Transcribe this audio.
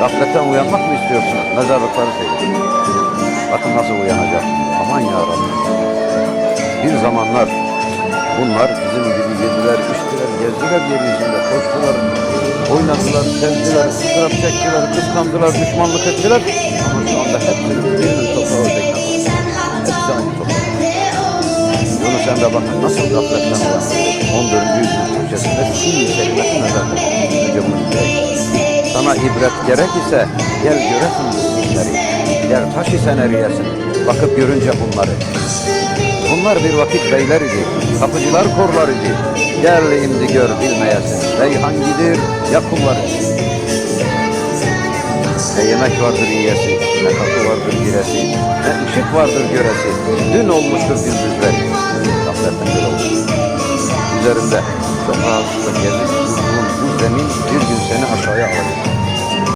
Gafletten uyanmak mı istiyorsunuz? Mezarlıkları seyredin. Bakın nasıl uyanacak. Aman ya Rabbi. Bir zamanlar bunlar bizim gibi yediler, içtiler, gezdiler yeryüzünde, koştular, oynadılar, sevdiler, ıstırap çektiler, kıskandılar, düşmanlık ettiler. Ama şu anda hepsi birinin toprağı ötekine Hepsi aynı toprak. Yunus Emre bakın nasıl gafletten uyandı. 14. yüzyıl Türkçesinde Çin kelimesi mezarlık. Önce bunu bileyim. Sana ibret gerek ise gel göresin bu. Gel taş isen eriyesin. Bakıp görünce bunları. Bunlar bir vakit beyler idi, kapıcılar korlar idi. Gel indi gör bilmeyesin, bey hangidir ya kulları. Ne yemek vardır yiyesi, ne kapı vardır giresi, ne ışık vardır göresi. Dün olmuştur gündüzleri, gafletten göre olmuş. Üzerinde sokağa gezip durduğun bu zemin bir gün seni aşağıya alacak.